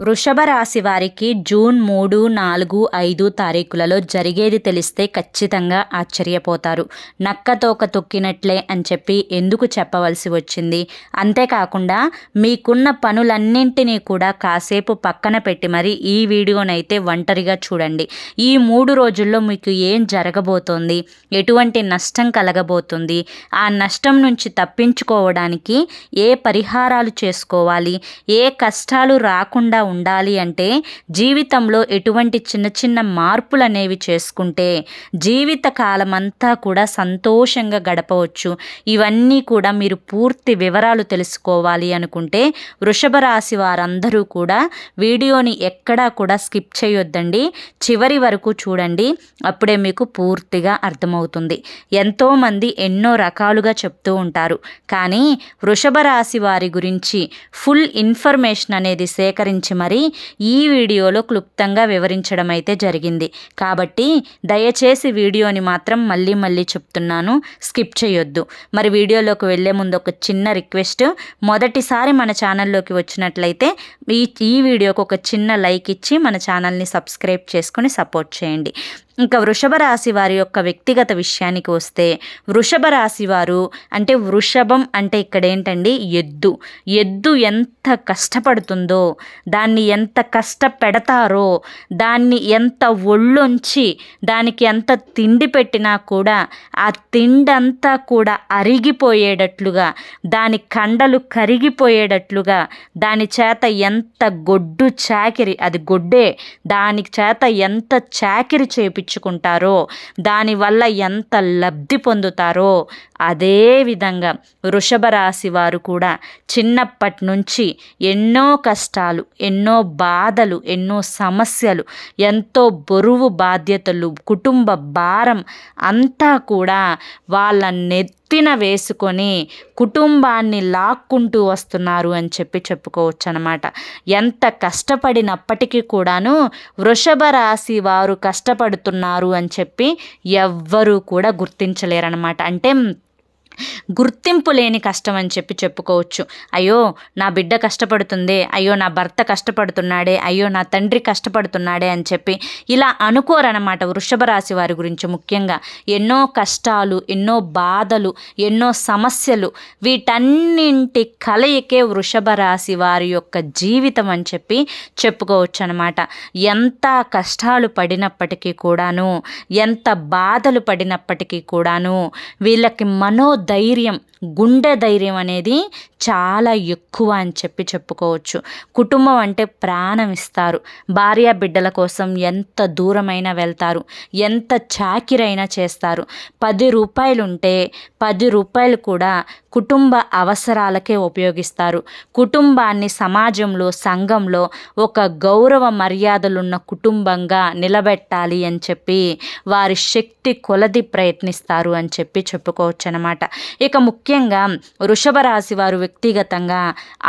వృషభ రాశి వారికి జూన్ మూడు నాలుగు ఐదు తారీఖులలో జరిగేది తెలిస్తే ఖచ్చితంగా ఆశ్చర్యపోతారు. నక్కతోక తొక్కినట్లే అని చెప్పి ఎందుకు చెప్పవలసి వచ్చింది? అంతేకాకుండా మీకున్న పనులన్నింటినీ కూడా కాసేపు పక్కన పెట్టి మరి ఈ వీడియోనైతే ఒంటరిగా చూడండి. ఈ మూడు రోజుల్లో మీకు ఏం జరగబోతోంది? ఎటువంటి నష్టం కలగబోతుంది? ఆ నష్టం నుంచి తప్పించుకోవడానికి ఏ పరిహారాలు చేసుకోవాలి? ఏ కష్టాలు రాకుండా ఉండాలి అంటే జీవితంలో ఎటువంటి చిన్న చిన్న మార్పులు అనేవి చేసుకుంటే జీవిత కాలమంతా కూడా సంతోషంగా గడపవచ్చు. ఇవన్నీ కూడా మీరు పూర్తి వివరాలు తెలుసుకోవాలి అనుకుంటే వృషభ రాశి వారందరూ కూడా వీడియోని ఎక్కడా కూడా స్కిప్ చేయొద్దండి. చివరి వరకు చూడండి అప్పుడే మీకు పూర్తిగా అర్థమవుతుంది. ఎంతోమంది ఎన్నో రకాలుగా చెప్తూ ఉంటారు. కానీ వృషభ రాశి వారి గురించి ఫుల్ ఇన్ఫర్మేషన్ అనేది సేకరించి మరి ఈ వీడియోలో క్లుప్తంగా వివరించడం అయితే జరిగింది. కాబట్టి దయచేసి వీడియోని మాత్రం మళ్ళీ మళ్ళీ చెప్తున్నాను స్కిప్ చేయొద్దు. మరి వీడియోలోకి వెళ్ళే ముందు ఒక చిన్న రిక్వెస్ట్. మొదటిసారి మన ఛానల్లోకి వచ్చినట్లయితే ఈ ఈ వీడియోకి ఒక చిన్న లైక్ ఇచ్చి మన ఛానల్ని సబ్స్క్రైబ్ చేసుకొని సపోర్ట్ చేయండి. ఇంకా వృషభ రాశి వారి యొక్క వ్యక్తిగత విషయానికి వస్తే వృషభ రాశి వారు అంటే వృషభం అంటే ఇక్కడ ఏంటండి ఎద్దు. ఎద్దు ఎంత కష్టపడుతుందో దాన్ని ఎంత కష్టపెడతారో దాన్ని ఎంత ఒళ్ళొంచి దానికి ఎంత తిండి పెట్టినా కూడా ఆ తిండంతా కూడా అరిగిపోయేటట్లుగా దాని కండలు కరిగిపోయేటట్లుగా దాని చేత ఎంత గొడ్డు చాకిరి అది గొడ్డే దాని చేత ఎంత చాకిరి చేపి చేపించుకుంటారో దానివల్ల ఎంత లబ్ధి పొందుతారో అదేవిధంగా వృషభ రాశి వారు కూడా చిన్నప్పటి నుంచి ఎన్నో కష్టాలు ఎన్నో బాధలు ఎన్నో సమస్యలు ఎంతో బరువు బాధ్యతలు కుటుంబ భారం అంతా కూడా వాళ్ళ నెత్తిన వేసుకొని కుటుంబాన్ని లాక్కుంటూ వస్తున్నారు అని చెప్పి చెప్పుకోవచ్చు అనమాట ఎంత కష్టపడినప్పటికీ కూడాను వృషభ రాశి వారు కష్టపడుతున్నారు అని చెప్పి ఎవ్వరూ కూడా గుర్తించలేరనమాట. అంటే గుర్తింపు లేని కష్టం అని చెప్పి చెప్పుకోవచ్చు. అయ్యో నా బిడ్డ కష్టపడుతుంది అయ్యో నా భర్త కష్టపడుతున్నాడే అయ్యో నా తండ్రి కష్టపడుతున్నాడే అని చెప్పి ఇలా అనుకోరనమాట వృషభ రాశి వారి గురించి ముఖ్యంగా. ఎన్నో కష్టాలు ఎన్నో బాధలు ఎన్నో సమస్యలు వీటన్నింటి కలయికే వృషభ రాశి వారి యొక్క జీవితం అని చెప్పి చెప్పుకోవచ్చు అనమాట ఎంత కష్టాలు పడినప్పటికీ కూడాను ఎంత బాధలు పడినప్పటికీ కూడాను వీళ్ళకి మనో ధైర్యం గుండె ధైర్యం అనేది చాలా ఎక్కువ అని చెప్పి చెప్పుకోవచ్చు. కుటుంబం అంటే ప్రాణం ఇస్తారు. భార్య బిడ్డల కోసం ఎంత దూరమైనా వెళ్తారు. ఎంత చాకిరైనా చేస్తారు. పది రూపాయలు ఉంటే పది రూపాయలు కూడా కుటుంబ అవసరాలకే ఉపయోగిస్తారు. కుటుంబాన్ని సమాజంలో సంఘంలో ఒక గౌరవ మర్యాదలున్న కుటుంబంగా నిలబెట్టాలి అని చెప్పి వారి శక్తి కొలది ప్రయత్నిస్తారు అని చెప్పి చెప్పుకోవచ్చు అనమాట ఇక ముఖ్యంగా వృషభ రాశి వారు వ్యక్తిగతంగా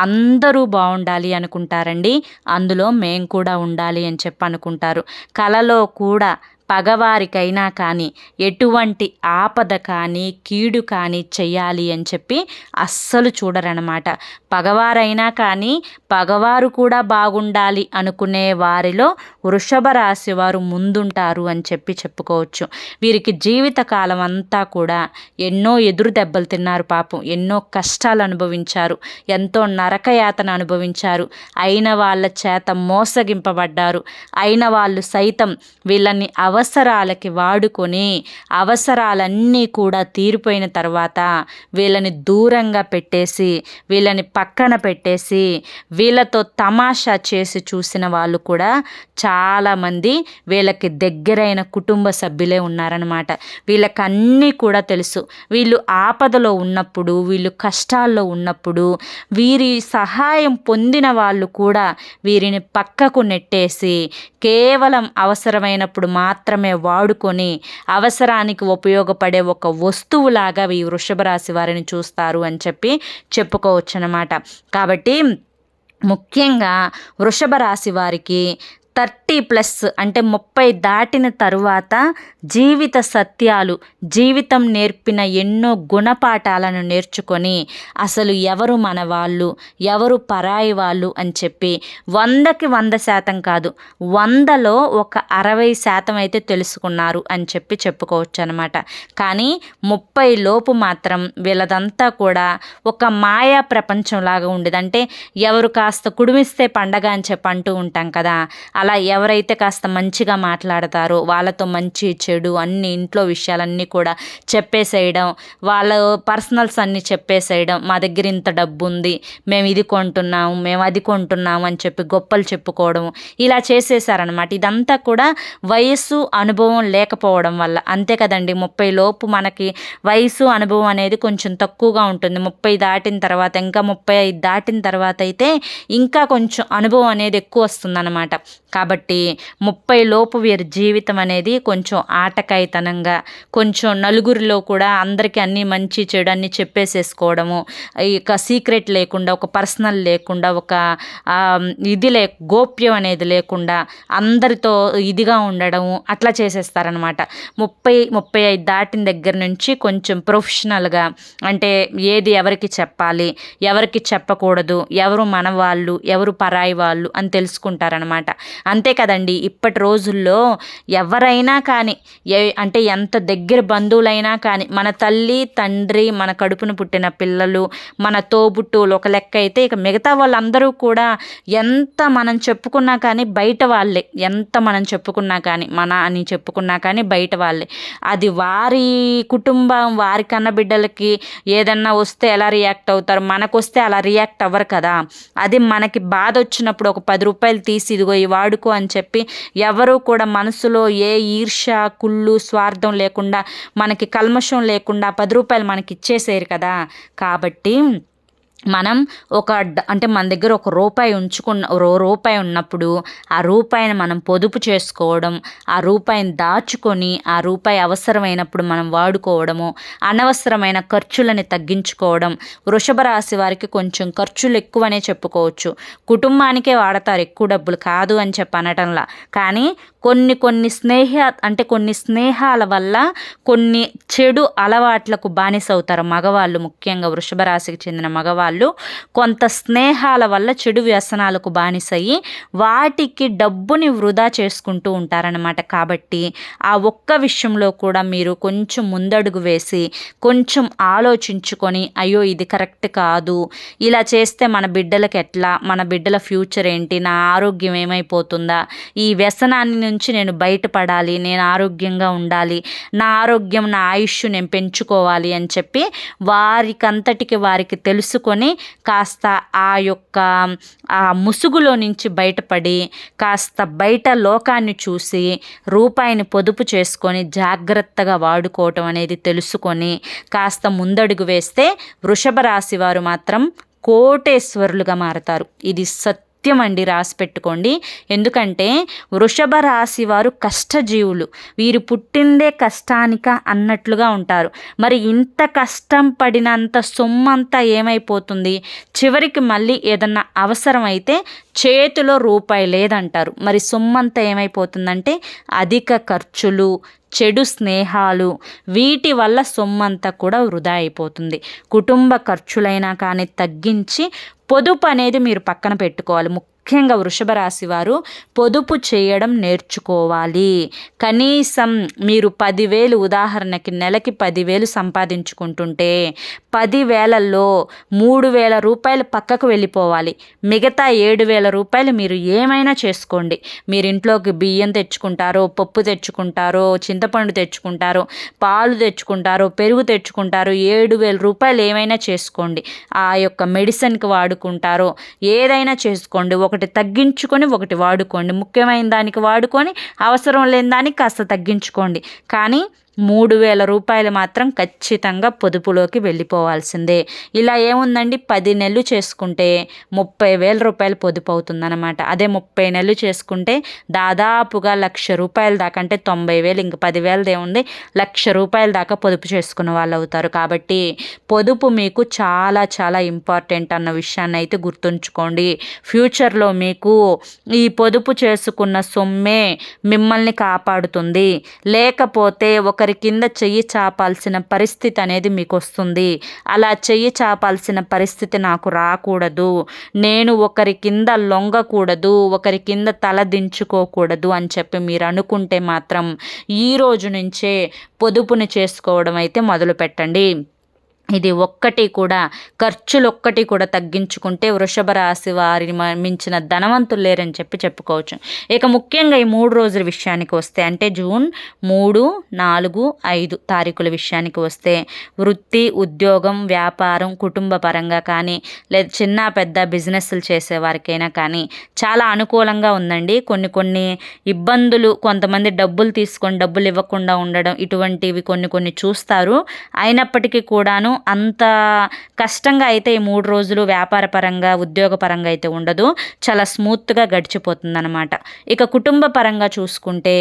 అందరూ బాగుండాలి అనుకుంటారండి. అందులో మేం కూడా ఉండాలి అని చెప్పి అనుకుంటారు కలలో కూడా పగవారికైనా కానీ ఎటువంటి ఆపద కానీ కీడు కానీ చెయ్యాలి అని చెప్పి అస్సలు చూడరనమాట పగవారైనా కానీ పగవారు కూడా బాగుండాలి అనుకునే వారిలో వృషభ రాశి వారు ముందుంటారు అని చెప్పి చెప్పుకోవచ్చు. వీరికి జీవితకాలం అంతా కూడా ఎన్నో ఎదురు దెబ్బలు తిన్నారు పాపం ఎన్నో కష్టాలు అనుభవించారు ఎంతో నరకయాతన అనుభవించారు. అయిన వాళ్ళ చేత మోసగింపబడ్డారు. అయిన వాళ్ళు సైతం వీళ్ళని అవసరాలకి వాడుకొని అవసరాలన్నీ కూడా తీరిపోయిన తర్వాత వీళ్ళని దూరంగా పెట్టేసి వీళ్ళని పక్కన పెట్టేసి వీళ్ళతో తమాషా చేసి చూసిన వాళ్ళు కూడా చాలా చాలామంది వీళ్ళకి దగ్గరైన కుటుంబ సభ్యులే ఉన్నారనమాట వీళ్ళకి అన్నీ కూడా తెలుసు. వీళ్ళు ఆపదలో ఉన్నప్పుడు వీళ్ళు కష్టాల్లో ఉన్నప్పుడు వీరి సహాయం పొందిన వాళ్ళు కూడా వీరిని పక్కకు నెట్టేసి కేవలం అవసరమైనప్పుడు మాత్రమే వాడుకొని అవసరానికి ఉపయోగపడే ఒక వస్తువులాగా ఈ వృషభ రాశి వారిని చూస్తారు అని చెప్పి చెప్పుకోవచ్చు అనమాట కాబట్టి ముఖ్యంగా వృషభ రాశి వారికి థర్టీ ప్లస్ అంటే ముప్పై దాటిన తరువాత జీవిత సత్యాలు జీవితం నేర్పిన ఎన్నో గుణపాఠాలను నేర్చుకొని అసలు ఎవరు మన వాళ్ళు ఎవరు పరాయి వాళ్ళు అని చెప్పి వందకి వంద శాతం కాదు వందలో ఒక అరవై శాతం అయితే తెలుసుకున్నారు అని చెప్పి చెప్పుకోవచ్చు అనమాట కానీ ముప్పై లోపు మాత్రం వీళ్ళదంతా కూడా ఒక మాయా ప్రపంచంలాగా ఉండేది. అంటే ఎవరు కాస్త కుడిమిస్తే పండగ అని చెప్పి అంటూ ఉంటాం కదా అలా ఎవరైతే కాస్త మంచిగా మాట్లాడతారో వాళ్ళతో మంచి చెడు అన్ని ఇంట్లో విషయాలన్నీ కూడా చెప్పేసేయడం వాళ్ళ పర్సనల్స్ అన్నీ చెప్పేసేయడం మా దగ్గర ఇంత డబ్బు ఉంది మేము ఇది కొంటున్నాము మేము అది కొంటున్నాము అని చెప్పి గొప్పలు చెప్పుకోవడం ఇలా చేసేసారనమాట ఇదంతా కూడా వయస్సు అనుభవం లేకపోవడం వల్ల. అంతే కదండి ముప్పై లోపు మనకి వయసు అనుభవం అనేది కొంచెం తక్కువగా ఉంటుంది. ముప్పై దాటిన తర్వాత ఇంకా ముప్పై ఐదు దాటిన తర్వాత అయితే ఇంకా కొంచెం అనుభవం అనేది ఎక్కువ వస్తుందన్నమాట. కాబట్టి ముప్పై లోపు వీరి జీవితం అనేది కొంచెం ఆటకాయితనంగా కొంచెం నలుగురిలో కూడా అందరికీ అన్నీ మంచి చెడు అన్ని చెప్పేసేసుకోవడము ఇక సీక్రెట్ లేకుండా ఒక పర్సనల్ లేకుండా ఒక ఇది లే గోప్యం అనేది లేకుండా అందరితో ఇదిగా ఉండడము అట్లా చేసేస్తారనమాట. ముప్పై ముప్పై ఐదు దాటిన దగ్గర నుంచి కొంచెం ప్రొఫెషనల్గా అంటే ఏది ఎవరికి చెప్పాలి ఎవరికి చెప్పకూడదు ఎవరు మన వాళ్ళు ఎవరు పరాయి వాళ్ళు అని తెలుసుకుంటారనమాట. అంతే కదండి. ఇప్పటి రోజుల్లో ఎవరైనా కానీ ఏ అంటే ఎంత దగ్గర బంధువులైనా కానీ మన తల్లి తండ్రి మన కడుపున పుట్టిన పిల్లలు మన తోబుట్టువులు ఒక లెక్క అయితే ఇక మిగతా వాళ్ళందరూ కూడా ఎంత మనం చెప్పుకున్నా కానీ బయట వాళ్ళే. ఎంత మనం చెప్పుకున్నా కానీ మన అని చెప్పుకున్నా కానీ బయట వాళ్ళే. అది వారి కుటుంబం వారి కన్న బిడ్డలకి ఏదన్నా వస్తే ఎలా రియాక్ట్ అవుతారు? మనకు వస్తే అలా రియాక్ట్ అవ్వరు కదా. అది మనకి బాధ వచ్చినప్పుడు ఒక పది రూపాయలు తీసి ఇదిగో ఈ వాడు వాడుకో అని చెప్పి ఎవరూ కూడా మనసులో ఏ ఈర్ష కుళ్ళు స్వార్థం లేకుండా మనకి కల్మషం లేకుండా పది రూపాయలు మనకి ఇచ్చేసేరు కదా. కాబట్టి మనం ఒక అంటే మన దగ్గర ఒక రూపాయి ఉంచుకున్న రూపాయి ఉన్నప్పుడు ఆ రూపాయిని మనం పొదుపు చేసుకోవడం ఆ రూపాయిని దాచుకొని ఆ రూపాయి అవసరమైనప్పుడు మనం వాడుకోవడము అనవసరమైన ఖర్చులని తగ్గించుకోవడం వృషభ రాశి వారికి కొంచెం ఖర్చులు ఎక్కువనే చెప్పుకోవచ్చు. కుటుంబానికే వాడతారు ఎక్కువ డబ్బులు కాదు అని చెప్పి అనటంలా కానీ కొన్ని కొన్ని స్నేహ అంటే కొన్ని స్నేహాల వల్ల కొన్ని చెడు అలవాట్లకు బానిసవుతారు మగవాళ్ళు ముఖ్యంగా వృషభ రాశికి చెందిన మగవాళ్ళు. కొంత స్నేహాల వల్ల చెడు వ్యసనాలకు బానిసయ్యి వాటికి డబ్బుని వృధా చేసుకుంటూ ఉంటారనమాట కాబట్టి ఆ ఒక్క విషయంలో కూడా మీరు కొంచెం ముందడుగు వేసి కొంచెం ఆలోచించుకొని అయ్యో ఇది కరెక్ట్ కాదు ఇలా చేస్తే మన బిడ్డలకు ఎట్లా మన బిడ్డల ఫ్యూచర్ ఏంటి నా ఆరోగ్యం ఏమైపోతుందా ఈ వ్యసనాన్ని నుంచి నేను బయటపడాలి నేను ఆరోగ్యంగా ఉండాలి నా ఆరోగ్యం నా ఆయుష్ నేను పెంచుకోవాలి అని చెప్పి వారికంతటికి వారికి తెలుసుకొని కాస్త ఆ యొక్క ఆ ముసుగులో నుంచి బయటపడి కాస్త బయట లోకాన్ని చూసి రూపాయిని పొదుపు చేసుకొని జాగ్రత్తగా వాడుకోవటం అనేది తెలుసుకొని కాస్త ముందడుగు వేస్తే వృషభ రాశి వారు మాత్రం కోటేశ్వరులుగా మారతారు. ఇది సత్ సత్యం అండి రాసి పెట్టుకోండి. ఎందుకంటే వృషభ రాశి వారు కష్టజీవులు. వీరు పుట్టిందే కష్టానిక అన్నట్లుగా ఉంటారు. మరి ఇంత కష్టం పడినంత సొమ్మంతా ఏమైపోతుంది? చివరికి మళ్ళీ ఏదన్నా అవసరం అయితే చేతిలో రూపాయి లేదంటారు. మరి సొమ్మంతా ఏమైపోతుందంటే అధిక ఖర్చులు చెడు స్నేహాలు వీటి వల్ల సొమ్మంతా కూడా వృధా అయిపోతుంది. కుటుంబ ఖర్చులైనా కానీ తగ్గించి పొదుపు అనేది మీరు పక్కన పెట్టుకోవాలి. ముఖ్యంగా వృషభ రాశి వారు పొదుపు చేయడం నేర్చుకోవాలి. కనీసం మీరు పదివేలు ఉదాహరణకి నెలకి పదివేలు సంపాదించుకుంటుంటే పదివేలలో మూడు వేల రూపాయలు పక్కకు వెళ్ళిపోవాలి. మిగతా ఏడు వేల రూపాయలు మీరు ఏమైనా చేసుకోండి. మీరు ఇంట్లోకి బియ్యం తెచ్చుకుంటారో పప్పు తెచ్చుకుంటారో చింతపండు తెచ్చుకుంటారో పాలు తెచ్చుకుంటారో పెరుగు తెచ్చుకుంటారో ఏడు వేల రూపాయలు ఏమైనా చేసుకోండి. ఆ యొక్క మెడిసిన్కి వాడుకుంటారో ఏదైనా చేసుకోండి. ఒక ఒకటి తగ్గించుకొని ఒకటి వాడుకోండి. ముఖ్యమైన దానికి వాడుకొని అవసరం లేని దానికి కాస్త తగ్గించుకోండి. కానీ మూడు వేల రూపాయలు మాత్రం ఖచ్చితంగా పొదుపులోకి వెళ్ళిపోవాల్సిందే. ఇలా ఏముందండి? పది నెలలు చేసుకుంటే ముప్పై వేల రూపాయలు పొదుపు అవుతుందన్నమాట అదే ముప్పై నెలలు చేసుకుంటే దాదాపుగా లక్ష రూపాయల దాకా అంటే తొంభై వేలు ఇంక పదివేలది ఏముంది లక్ష రూపాయల దాకా పొదుపు చేసుకున్న వాళ్ళు అవుతారు కాబట్టి పొదుపు మీకు చాలా చాలా ఇంపార్టెంట్ అన్న విషయాన్ని అయితే గుర్తుంచుకోండి. ఫ్యూచర్లో మీకు ఈ పొదుపు చేసుకున్న సొమ్మే మిమ్మల్ని కాపాడుతుంది. లేకపోతే ఒక ఒకరి కింద చెయ్యి చాపాల్సిన పరిస్థితి అనేది మీకు వస్తుంది అలా చెయ్యి చాపాల్సిన పరిస్థితి నాకు రాకూడదు. నేను ఒకరి కింద లొంగకూడదు ఒకరి కింద తల దించుకోకూడదు అని చెప్పి మీరు అనుకుంటే మాత్రం ఈ రోజు నుంచే పొదుపుని చేసుకోవడం అయితే మొదలు పెట్టండి ఇది ఒక్కటి కూడా ఖర్చులు ఒక్కటి కూడా తగ్గించుకుంటే వృషభ రాశి వారిని మించిన ధనవంతులు లేరని చెప్పి చెప్పుకోవచ్చు. ఇక ముఖ్యంగా ఈ మూడు రోజుల విషయానికి వస్తే అంటే జూన్ మూడు నాలుగు ఐదు తారీఖుల విషయానికి వస్తే వృత్తి ఉద్యోగం వ్యాపారం కుటుంబ పరంగా కానీ లేదా చిన్న పెద్ద బిజినెస్లు చేసేవారికైనా కానీ చాలా అనుకూలంగా ఉందండి. కొన్ని కొన్ని ఇబ్బందులు కొంతమంది డబ్బులు తీసుకొని డబ్బులు ఇవ్వకుండా ఉండడం ఇటువంటివి కొన్ని కొన్ని చూస్తారు. అయినప్పటికీ కూడాను అంత కష్టంగా అయితే ఈ మూడు రోజులు వ్యాపార పరంగా ఉద్యోగ పరంగా అయితే ఉండదు. చాలా స్మూత్గా గడిచిపోతుంది అనమాట ఇక కుటుంబ పరంగా చూసుకుంటే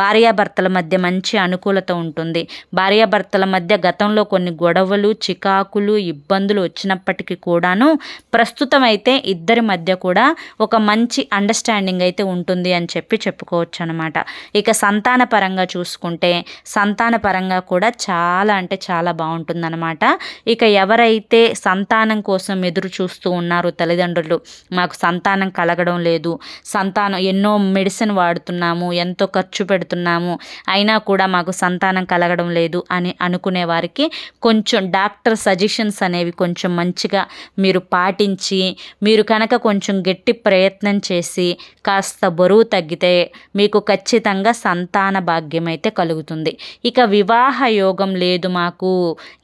భార్యాభర్తల మధ్య మంచి అనుకూలత ఉంటుంది. భార్యాభర్తల మధ్య గతంలో కొన్ని గొడవలు చికాకులు ఇబ్బందులు వచ్చినప్పటికీ కూడాను ప్రస్తుతం అయితే ఇద్దరి మధ్య కూడా ఒక మంచి అండర్స్టాండింగ్ అయితే ఉంటుంది అని చెప్పి చెప్పుకోవచ్చు అనమాట ఇక సంతాన పరంగా చూసుకుంటే సంతాన పరంగా కూడా చాలా అంటే చాలా బాగుంటుందన్నమాట. ఇక ఎవరైతే సంతానం కోసం ఎదురు చూస్తూ ఉన్నారో తల్లిదండ్రులు మాకు సంతానం కలగడం లేదు సంతానం ఎన్నో మెడిసిన్ వాడుతున్నాము ఎంతో ఖర్చు పెడుతున్నాము అయినా కూడా మాకు సంతానం కలగడం లేదు అని అనుకునే వారికి కొంచెం డాక్టర్ సజెషన్స్ అనేవి కొంచెం మంచిగా మీరు పాటించి మీరు కనుక కొంచెం గట్టి ప్రయత్నం చేసి కాస్త బరువు తగ్గితే మీకు ఖచ్చితంగా సంతాన భాగ్యం అయితే కలుగుతుంది. ఇక వివాహ యోగం లేదు మాకు.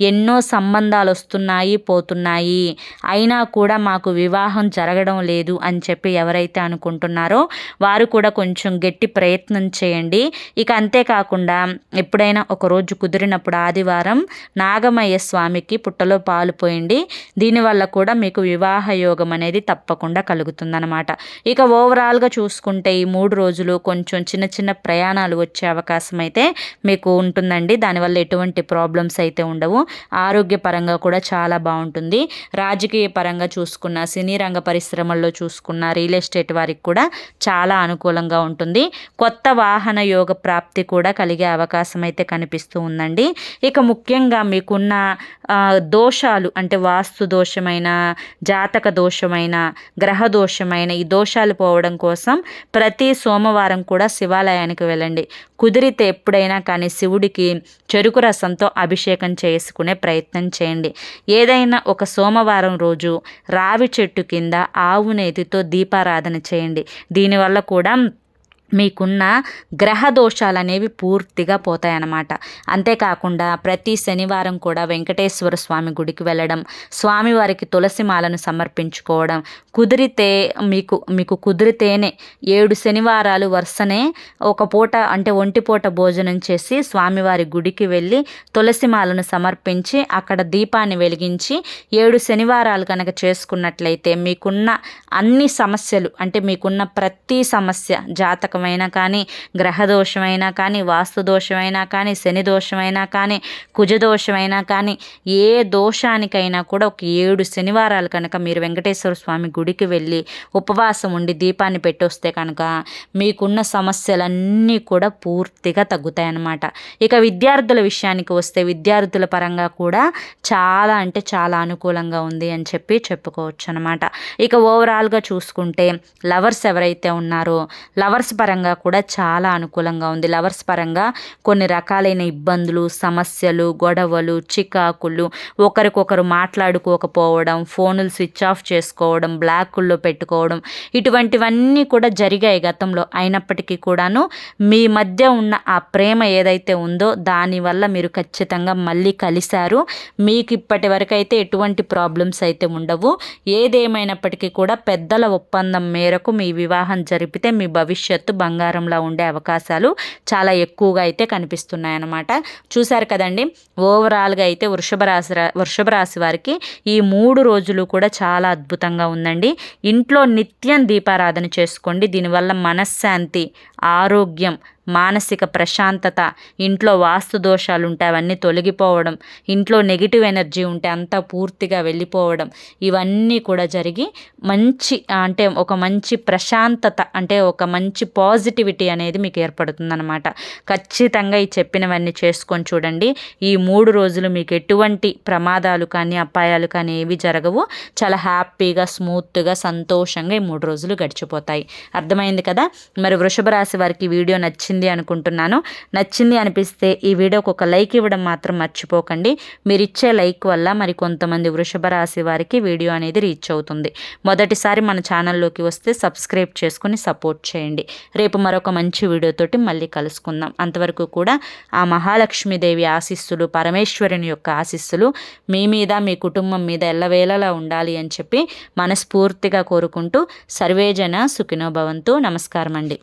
ఎన్నో సంబంధాలు వస్తున్నాయి పోతున్నాయి. అయినా కూడా మాకు వివాహం జరగడం లేదు అని చెప్పి ఎవరైతే అనుకుంటున్నారో వారు కూడా కొంచెం గట్టి ప్రయత్నం చేయండి. ఇక అంతేకాకుండా ఎప్పుడైనా ఒకరోజు కుదిరినప్పుడు ఆదివారం నాగమయ్య స్వామికి పుట్టలో పాలు పోయండి. దీనివల్ల కూడా మీకు వివాహ యోగం అనేది తప్పకుండా కలుగుతుందన్నమాట. ఇక ఓవరాల్గా చూసుకుంటే ఈ మూడు రోజులు కొంచెం చిన్న చిన్న ప్రయాణాలు వచ్చే అవకాశం అయితే మీకు ఉంటుందండి. దానివల్ల ఎటువంటి ప్రాబ్లమ్స్ అయితే ఉండవు. ఆరోగ్యపరంగా కూడా చాలా బాగుంటుంది. రాజకీయ పరంగా చూసుకున్న సినీ రంగ పరిశ్రమల్లో చూసుకున్న రియల్ ఎస్టేట్ వారికి కూడా చాలా అనుకూలంగా ఉంటుంది. కొత్త వాహన యోగ ప్రాప్తి కూడా కలిగే అవకాశం అయితే కనిపిస్తూ ఉందండి. ఇక ముఖ్యంగా మీకున్న దోషాలు అంటే వాస్తు దోషమైన జాతక దోషమైన గ్రహ దోషమైన ఈ దోషాలు పోవడం కోసం ప్రతి సోమవారం కూడా శివాలయానికి వెళ్ళండి. కుదిరితే ఎప్పుడైనా కానీ శివుడికి చెరుకు రసంతో అభిషేకం చేసుకునే ప్రయత్నం చేయండి. ఏదైనా ఒక సోమవారం రోజు రావి చెట్టు కింద ఆవు నేతితో దీపారాధన చేయండి. దీనివల్ల కూడా మీకున్న గ్రహ దోషాలు అనేవి పూర్తిగా పోతాయన్నమాట. అంతేకాకుండా ప్రతి శనివారం కూడా వెంకటేశ్వర స్వామి గుడికి వెళ్ళడం స్వామివారికి తులసి మాలను సమర్పించుకోవడం కుదిరితే మీకు మీకు కుదిరితేనే ఏడు శనివారాలు వరుసనే ఒక పూట అంటే ఒంటి పూట భోజనం చేసి స్వామివారి గుడికి వెళ్ళి తులసి మాలను సమర్పించి అక్కడ దీపాన్ని వెలిగించి ఏడు శనివారాలు కనుక చేసుకున్నట్లయితే మీకున్న అన్ని సమస్యలు అంటే మీకున్న ప్రతి సమస్య జాతక దోషమైనా కానీ గ్రహ దోషమైనా కానీ వాస్తు దోషమైనా కానీ శని దోషమైనా కానీ కుజదోషమైనా కానీ ఏ దోషానికైనా కూడా ఒక ఏడు శనివారాలు కనుక మీరు వెంకటేశ్వర స్వామి గుడికి వెళ్ళి ఉపవాసం ఉండి దీపాన్ని పెట్టొస్తే కనుక మీకున్న సమస్యలన్నీ కూడా పూర్తిగా తగ్గుతాయన్నమాట. ఇక విద్యార్థుల విషయానికి వస్తే విద్యార్థుల పరంగా కూడా చాలా అంటే చాలా అనుకూలంగా ఉంది అని చెప్పి చెప్పుకోవచ్చు అనమాట ఇక ఓవరాల్గా చూసుకుంటే లవర్స్ ఎవరైతే ఉన్నారో లవర్స్ పరంగా కూడా చాలా అనుకూలంగా ఉంది. లవర్స్ పరంగా కొన్ని రకాలైన ఇబ్బందులు సమస్యలు గొడవలు చికాకులు ఒకరికొకరు మాట్లాడుకోకపోవడం ఫోనులు స్విచ్ ఆఫ్ చేసుకోవడం బ్లాకుల్లో పెట్టుకోవడం ఇటువంటివన్నీ కూడా జరిగాయి గతంలో. అయినప్పటికీ కూడాను మీ మధ్య ఉన్న ఆ ప్రేమ ఏదైతే ఉందో దానివల్ల మీరు ఖచ్చితంగా మళ్ళీ కలిశారు. మీకు ఇప్పటి వరకు అయితే ఎటువంటి ప్రాబ్లమ్స్ అయితే ఉండవు. ఏదేమైనప్పటికీ కూడా పెద్దల ఒప్పందం మేరకు మీ వివాహం జరిపితే మీ భవిష్యత్తు బంగారంలా ఉండే అవకాశాలు చాలా ఎక్కువగా అయితే కనిపిస్తున్నాయి అన్నమాట చూశారు కదండి ఓవరాల్గా అయితే వృషభ రాశి వృషభ రాశి వారికి ఈ మూడు రోజులు కూడా చాలా అద్భుతంగా ఉందండి. ఇంట్లో నిత్యం దీపారాధన చేసుకోండి. దీనివల్ల మనశ్శాంతి ఆరోగ్యం మానసిక ప్రశాంతత ఇంట్లో వాస్తు దోషాలు ఉంటే అవన్నీ తొలగిపోవడం ఇంట్లో నెగిటివ్ ఎనర్జీ ఉంటే అంతా పూర్తిగా వెళ్ళిపోవడం ఇవన్నీ కూడా జరిగి మంచి అంటే ఒక మంచి ప్రశాంతత అంటే ఒక మంచి పాజిటివిటీ అనేది మీకు ఏర్పడుతుందన్నమాట. ఖచ్చితంగా ఈ చెప్పినవన్నీ చేసుకొని చూడండి. ఈ మూడు రోజులు మీకు ఎటువంటి ప్రమాదాలు కానీ అపాయాలు కానీ ఏవి జరగవు. చాలా హ్యాపీగా స్మూత్గా సంతోషంగా ఈ మూడు రోజులు గడిచిపోతాయి. అర్థమైంది కదా? మరి వృషభ రాశి వారికి వీడియో నచ్చింది? నచ్చింది అనుకుంటున్నాను. నచ్చింది అనిపిస్తే ఈ వీడియోకి ఒక లైక్ ఇవ్వడం మాత్రం మర్చిపోకండి. మీరు ఇచ్చే లైక్ వల్ల మరి కొంతమంది వృషభ రాశి వారికి వీడియో అనేది రీచ్ అవుతుంది. మొదటిసారి మన ఛానల్లోకి వస్తే సబ్స్క్రైబ్ చేసుకుని సపోర్ట్ చేయండి. రేపు మరొక మంచి వీడియోతోటి మళ్ళీ కలుసుకుందాం. అంతవరకు కూడా ఆ మహాలక్ష్మీదేవి ఆశీస్సులు పరమేశ్వరుని యొక్క ఆశీస్సులు మీ మీద మీ కుటుంబం మీద ఎల్లవేళలా ఉండాలి అని చెప్పి మనస్ఫూర్తిగా కోరుకుంటూ సర్వేజన సుఖినోభవంతు నమస్కారం అండి